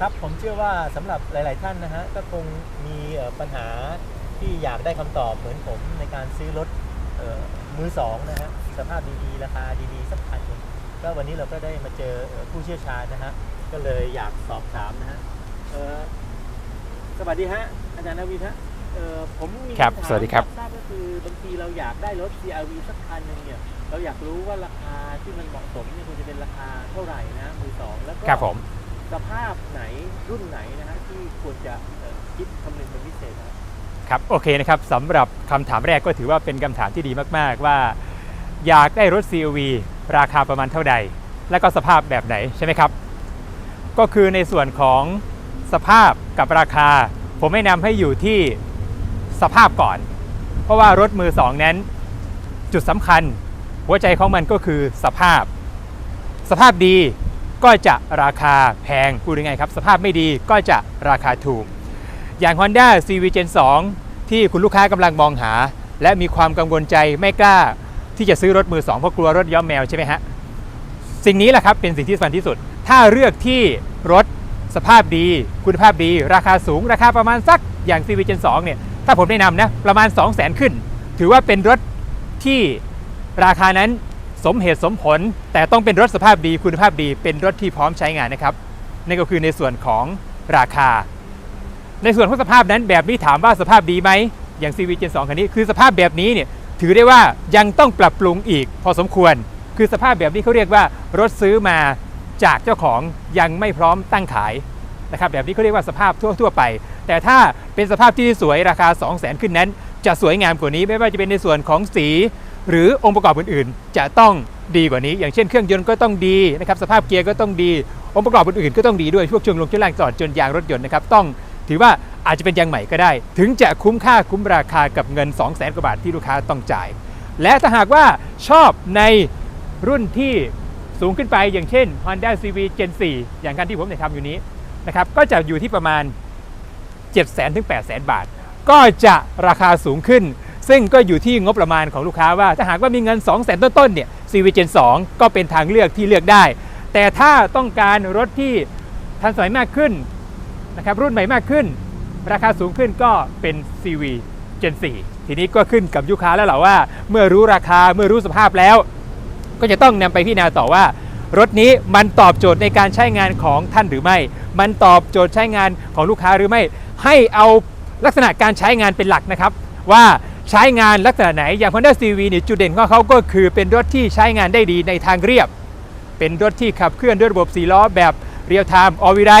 ครับผมเชื่อว่าสำหรับหลาย ๆ ท่านนะฮะก็คงมีเอ่อปัญหาที่อยากได้คำตอบเหมือนผมในการซื้อรถเอ่อมือสองนะฮะสภาพดีๆ ราคาดีๆสักคันหนึ่งก็วันนี้เราก็ได้มาเจอเอ่อผู้เชี่ยวชาญนะฮะก็เลยอยากสอบถามนะฮะเอ่อสวัสดีฮะอาจารย์นวินฮะเอ่อผมมีครับคำถามสวัสดีครับทราบก็คือบางทีเราอยากได้รถ CRV สักคันหนึ่งเนี่ยเราอยากรู้ว่าราคาที่มันเหมาะสมเนี่ยควรจะเป็นราคาเท่าไหร่นะมือสองแล้วก็ครับผม สภาพไหนรุ่นไหนนะฮะที่ควรจะคิดคำนึงเป็นพิเศษนะครับครับโอเคนะครับสำหรับคำถามแรกก็ถือว่าเป็นคำถามที่ดีมาก ๆ ว่า อยากได้รถ CUV ราคาประมาณเท่าใด และก็สภาพแบบไหนใช่ไหมครับ ก็คือในส่วนของสภาพกับราคา ผมแนะนำให้อยู่ที่สภาพก่อน เพราะว่ารถมือสองนั้น จุดสำคัญ หัวใจของมันก็คือสภาพ สภาพดี ก็จะราคาแพงพูดยังไงครับ สภาพไม่ดีก็จะราคาถูก อย่าง Honda CV Gen 2 ที่คุณลูกค้ากำลังมองหา และมีความกังวลใจไม่กล้าที่จะซื้อรถมือสองเพราะกลัวรถย้อมแมวใช่ไหมฮะ สิ่งนี้แหละครับเป็นสิ่งที่สำคัญที่สุด ถ้าเลือกที่รถสภาพดี คุณภาพดี ราคาสูง ราคาประมาณสักอย่าง CV Gen 2 เนี่ย ถ้าผมแนะนำนะ ประมาณ 2 0 0 0 0 0 ขึ้น ถือว่าเป็นรถที่ราคานั้น สมเหตุสมผล แต่ต้องเป็นรถสภาพดีคุณภาพดีเป็นรถที่พร้อมใช้งานนะครับนั่นก็คือในส่วนของราคา ในส่วนของสภาพนั้นแบบนี้ถามว่าสภาพดีไหมอย่าง CV Gen 2คันนี้คือสภาพแบบนี้เนี่ยถือได้ว่ายังต้องปรับปรุงอีก พอสมควร คือสภาพแบบนี้เขาเรียกว่ารถซื้อมาจากเจ้าของยังไม่พร้อมตั้งขายนะครับแบบนี้เขาเรียกว่าสภาพทั่วทั่วไป แต่ถ้าเป็นสภาพที่สวยราคา 2 0 0 0 0 0 ขึ้นนั้น จะสวยงามกว่านี้ไม่ว่าจะเป็นในส่วนของสี หรือองค์ประกอบอื่นๆ จะต้องดีกว่านี้ อย่างเช่นเครื่องยนต์ก็ต้องดีนะครับสภาพเกียร์ก็ต้องดี องค์ประกอบอื่นๆก็ต้องดีด้วยพวกช่วงลงช่วงล่างจอดจนยางรถยนต์นะครับต้องถือว่าอาจจะเป็นยางใหม่ก็ได้ ถึงจะคุ้มค่าคุ้มราคากับเงิน 2 0 0แสนกว่าบาทที่ลูกค้าต้องจ่าย และถ้าหากว่าชอบในรุ่นที่สูงขึ้นไปอย่างเช่น Honda CV Gen 4 อย่างคันที่ผมเนี่ยทำอยู่นี้นะครับก็จะอยู่ที่ประมาณ 7 0 0 0 0ถึง8 0 0 0 0 บาท ก็จะราคาสูงขึ้น ซึ่งก็อยู่ที่งบประมาณของลูกค้าว่าถ้าหากว่ามีเงิน2 0 0 0 0 0ต้นๆเนี่ย CV Gen 2 ก็เป็นทางเลือกที่เลือกได้ แต่ถ้าต้องการรถที่ทันสมัยมากขึ้นนะครับรุ่นใหม่มากขึ้น ราคาสูงขึ้นก็เป็น CV Gen 4 ทีนี้ก็ขึ้นกับลูกค้าแล้วแหละว่า เมื่อรู้ราคาเมื่อรู้สภาพแล้ว ก็จะต้องนำไปพิจารณาต่อว่า รถนี้มันตอบโจทย์ในการใช้งานของท่านหรือไม่ มันตอบโจทย์ใช้งานของลูกค้าหรือไม่ ให้เอาลักษณะการใช้งานเป็นหลักนะครับ ว่า ใช้งานลักษณะไหนอย่าง Honda CV เนี่ยจุดเด่นของเขาก็คือเป็นรถที่ใช้งานได้ดีในทางเรียบ เป็นรถที่ขับเคลื่อนด้วยระบบ4ล้อแบบเรียลไทม์ออวิไร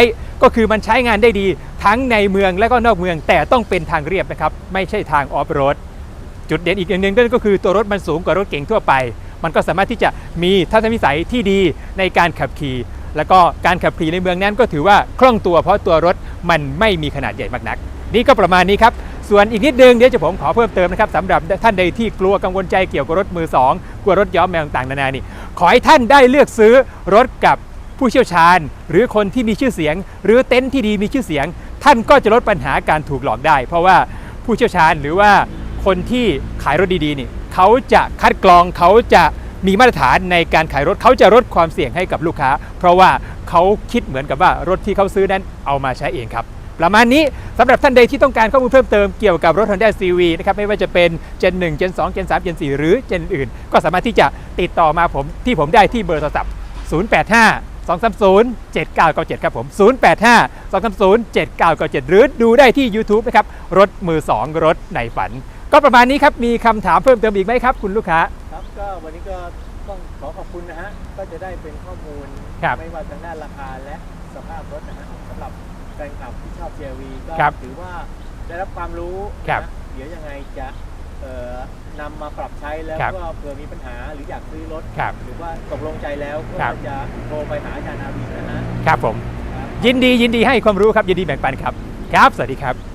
ก็คือมันใช้งานได้ดีทั้งในเมืองและก็นอกเมืองแต่ต้องเป็นทางเรียบนะครับไม่ใช่ทางออฟโรดจุดเด่นอีกอย่างหนึ่งก็คือตัวรถมันสูงกว่ารถเก๋งทั่วไป มันก็สามารถที่จะมีทัศนวิสัยที่ดีในการขับขี่ แล้วก็การขับขี่ในเมืองนั้นก็ถือว่าคล่องตัวเพราะตัวรถมันไม่มีขนาดใหญ่มากนัก นี่ก็ประมาณนี้ครับ ส่วนอีกนิดนึงเดี๋ยวจะผมขอเพิ่มเติมนะครับสำหรับท่านใดที่กลัวกังวลใจเกี่ยวกับรถมือสองกลัวรถย้อมแมวต่างๆนานานี่ขอให้ท่านได้เลือกซื้อรถกับผู้เชี่ยวชาญ หรือคนที่มีชื่อเสียง หรือเต็นท์ที่ดีมีชื่อเสียง ท่านก็จะลดปัญหาการถูกหลอกได้ เพราะว่าผู้เชี่ยวชาญหรือว่าคนที่ขายรถดีๆนี่เขาจะคัดกรองเขาจะมีมาตรฐานในการขายรถเขาจะลดความเสี่ยงให้กับลูกค้า เพราะว่าเขาคิดเหมือนกับว่ารถที่เขาซื้อนั้นเอามาใช้เองครับ ประมาณนี้สำหรับท่านใดที่ต้องการข้อมูลเพิ่มเติมเกี่ยวกับรถ Honda CV นะครับไม่ว่าจะเป็น Gen 1 Gen 2 Gen 3 Gen 4 หรือ Gen อื่น ก็สามารถที่จะติดต่อมาผมที่ผมได้ที่เบอร์โทรศัพท์ 085 230 7997 ครับผม 085 230 7997 หรือดูได้ที่ YouTube นะครับ รถมือ 2 รถในฝัน ก็ประมาณนี้ครับ มีคำถามเพิ่มเติมอีกไหมครับ คุณลูกค้า ครับก็วันนี้ก็ต้องขอขอบคุณนะฮะ ก็จะได้เป็นข้อมูล ครับ ไม่ว่าทางด้านราคาและสภาพรถนะฮะสำหรับแฟนคลับที่ชอบ CRV ก็ครับถือว่าได้รับความรู้ครับ นะเดี๋ยวยังไงจะเอ่อนำมาปรับใช้แล้วครับก็เผื่อมีปัญหาหรืออยากซื้อรถ ครับ หรือว่าตกลงใจแล้วก็ครับ จะโทรไปหาอาจารย์อาวีนะฮะ ครับผมครับยินดียินดีให้ความรู้ครับยินดีแบ่งปันครับ ครับ สวัสดีครับ